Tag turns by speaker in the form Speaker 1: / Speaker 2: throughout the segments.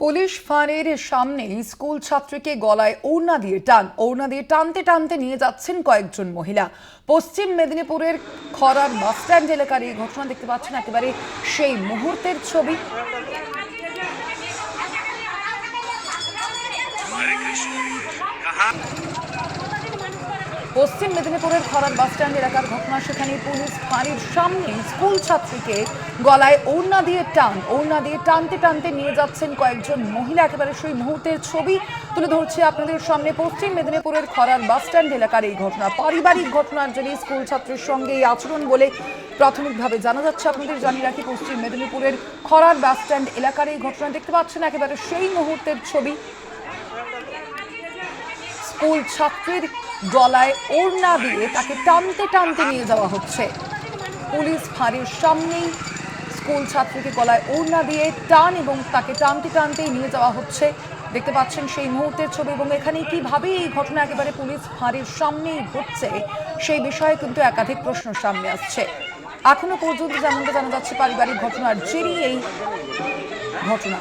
Speaker 1: Police ফাঁড়ের সামনে school ছাত্রীকে গলায় ওড়না দিয়ে টান, ওড়না দিয়ে টানতে টানতে নিয়ে যাচ্ছেন কয়েকজন মহিলা। পশ্চিম মেদিনীপুরের খরার বাসস্ট্যান্ড এলাকার এই ঘটনা দেখতে পাচ্ছেন একেবারে সেই মুহূর্তের ছবি। পশ্চিম মেদিনীপুরের খরার বাসস্ট্যান্ড এলাকার ঘটনা, সেখানে পুলিশ ফাঁড়ির সামনে স্কুল ছাত্রীকে গলায় ওড়না দিয়ে টান, ওড়না দিয়ে টানতে টানতে নিয়ে যাচ্ছেন কয়েকজন মহিলা। একেবারে সেই মুহূর্তের ছবি তুলে ধরছি আপনাদের সামনে। পশ্চিম মেদিনীপুরের খরার বাসস্ট্যান্ড এলাকার এই ঘটনা, পারিবারিক ঘটনার জেনে স্কুল ছাত্রের সঙ্গে এই আচরণ বলে প্রাথমিকভাবে জানা যাচ্ছে। আপনাদের জানিয়ে রাখি, পশ্চিম মেদিনীপুরের খরার বাসস্ট্যান্ড এলাকার এই ঘটনা দেখতে পাচ্ছেন। একেবারে সেই মুহূর্তের ছবি। স্কুল ছাত্রীর গলায় ওড়না দিয়ে তাকে টানতে টানতে নিয়ে যাওয়া হচ্ছে। পুলিশ ফাঁড়ির সামনেই স্কুল ছাত্রীকে গলায় ওড়না দিয়ে টান এবং তাকে টানতে টানতেই নিয়ে যাওয়া হচ্ছে। দেখতে পাচ্ছেন সেই মুহূর্তের ছবি এবং এখানে কীভাবে এই ঘটনা একেবারে পুলিশ ফাঁড়ির সামনেই ঘটছে, সেই বিষয়ে কিন্তু একাধিক প্রশ্ন সামনে আসছে। এখনও পর্যন্ত যেমনটা জানা যাচ্ছে, পারিবারিক ঘটনার জেরেই এই ঘটনা।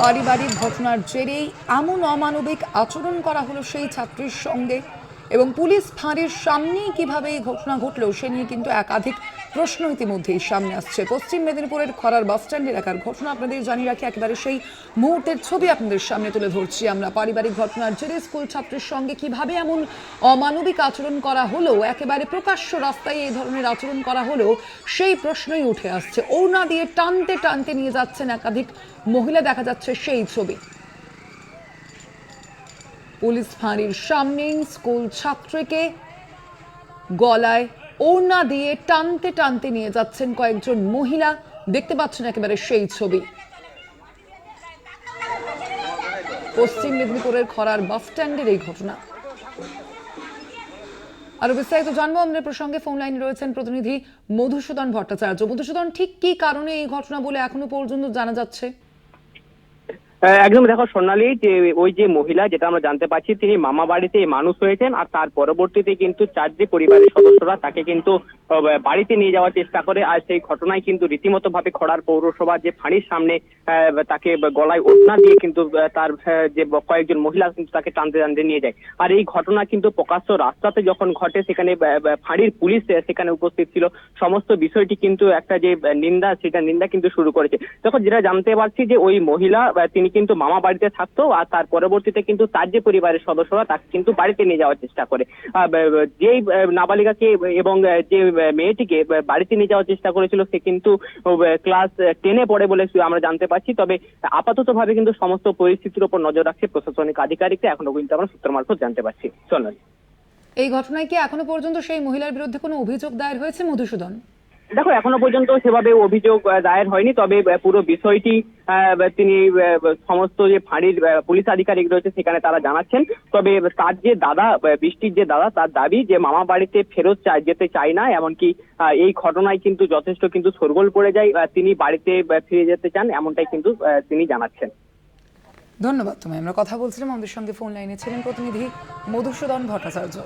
Speaker 1: পারিবারিক ঘটনার জেরেই এমন অমানবিক আচরণ করা হলো সেই ছাত্রীর সঙ্গে। এবং পুলিশ ফাঁড়ির সামনেই কীভাবে এই ঘটনা ঘটলো, সে নিয়ে কিন্তু একাধিক প্রশ্ন ইতিমধ্যেই সামনে আসছে। পশ্চিম মেদিনীপুরের খরার বাসস্ট্যান্ড এলাকার ঘটনা আপনাদের জানিয়ে রাখি। একেবারে সেই মুহূর্তের ছবি আপনাদের সামনে তুলে ধরছি আমরা। পারিবারিক ঘটনার জেরে স্কুল ছাত্রের সঙ্গে কীভাবে এমন অমানবিক আচরণ করা হলো, একেবারে প্রকাশ্য রাস্তায় এই ধরনের আচরণ করা হলো, সেই প্রশ্নই উঠে আসছে। ওড়না দিয়ে টানতে টানতে নিয়ে যাচ্ছেন একাধিক মহিলা, দেখা যাচ্ছে সেই ছবি। পুলিশ ফাঁড়ির সামনেই স্কুল ছাত্রীকে গলায় ওড়না দিয়ে টানতে টানতে নিয়ে যাচ্ছেন কয়েকজন মহিলা। দেখতে পাচ্ছেন একেবারে সেই ছবি। পশ্চিম মেদিনীপুরের খরার বাস স্ট্যান্ডের এই ঘটনা। আরও বিস্তারিত জানব। আমাদের প্রসঙ্গে ফোন লাইনে রয়েছেন প্রতিনিধি মধুসূদন ভট্টাচার্য। মধুসূদন, ঠিক কি কারণে এই ঘটনা বলে এখনও পর্যন্ত জানা যাচ্ছে?
Speaker 2: একদম দেখো সোনালি, যে ওই যে মহিলা, যেটা আমরা জানতে পারছি, তিনি মামা বাড়িতে মানুষ হয়েছেন, আর তার পরবর্তীতে কিন্তু চার যে পরিবারের সদস্যরা, তাকে কিন্তু বাড়িতে নিয়ে যাওয়ার চেষ্টা করে। আর সেই ঘটনায় কিন্তু রীতিমতো ভাবে খড়ার পৌরসভা যে ফাঁড়ির সামনে তাকে গলায় ওড়না দিয়ে কিন্তু তার যে কয়েকজন মহিলা কিন্তু তাকে টানতে টানতে নিয়ে যায়। আর এই ঘটনা কিন্তু প্রকাশ্য রাস্তাতে যখন ঘটে, সেখানে ফাঁড়ির পুলিশ সেখানে উপস্থিত ছিল। সমস্ত বিষয়টি কিন্তু একটা যে নিন্দা, সেটা নিন্দা কিন্তু শুরু করেছে। দেখো, যেটা জানতে পারছি যে ওই মহিলা তিনি কিন্তু মামা বাড়িতে থাকতো, আর তার পরবর্তীতে কিন্তু তার যে পরিবারের সদস্যরা, তাকে কিন্তু বাড়িতে নিয়ে যাওয়ার চেষ্টা করে। যেই নাবালিকাকে এবং যে মেয়েটিকে বাড়িতে নিয়ে যাওয়ার চেষ্টা করেছিল, সে কিন্তু ক্লাস টেনে পড়ে বলে আমরা জানতে পারছি। তবে আপাতত ভাবে কিন্তু সমস্ত পরিস্থিতির উপর নজর রাখছে প্রশাসনিক আধিকারিকরা। এখনও কিন্তু আমরা সূত্র মারফত জানতে পারছি। সোনালি
Speaker 1: এই ঘটনায় কি এখনও পর্যন্ত সেই মহিলার বিরুদ্ধে কোনো অভিযোগ দায়ের হয়েছে, মধুসূদন?
Speaker 2: দেখো, এখনও পর্যন্ত সেভাবে অভিযোগ দায়ের হয়নি, তবে পুরো বিষয়টি তিনি সমস্ত যে ফাঁড়ির পুলিশ আধিকারিক রয়েছে সেখানে তারা জানাচ্ছেন। তবে তার যে দাদা বৃষ্টির যে দাদা, তার দাবি যে মামা বাড়িতে ফেরত যেতে চায় না, এমনকি এই ঘটনায় কিন্তু যথেষ্ট কিন্তু শোরগোল পড়ে যায় তিনি বাড়িতে ফিরে যেতে চান, এমনটাই কিন্তু তিনি জানাচ্ছেন।
Speaker 1: ধন্যবাদ তুমি আমরা কথা বলছিলাম আমাদের সঙ্গে ফোন লাইনে ছিলেন প্রতিনিধি মধুসূদন ভট্টাচার্য।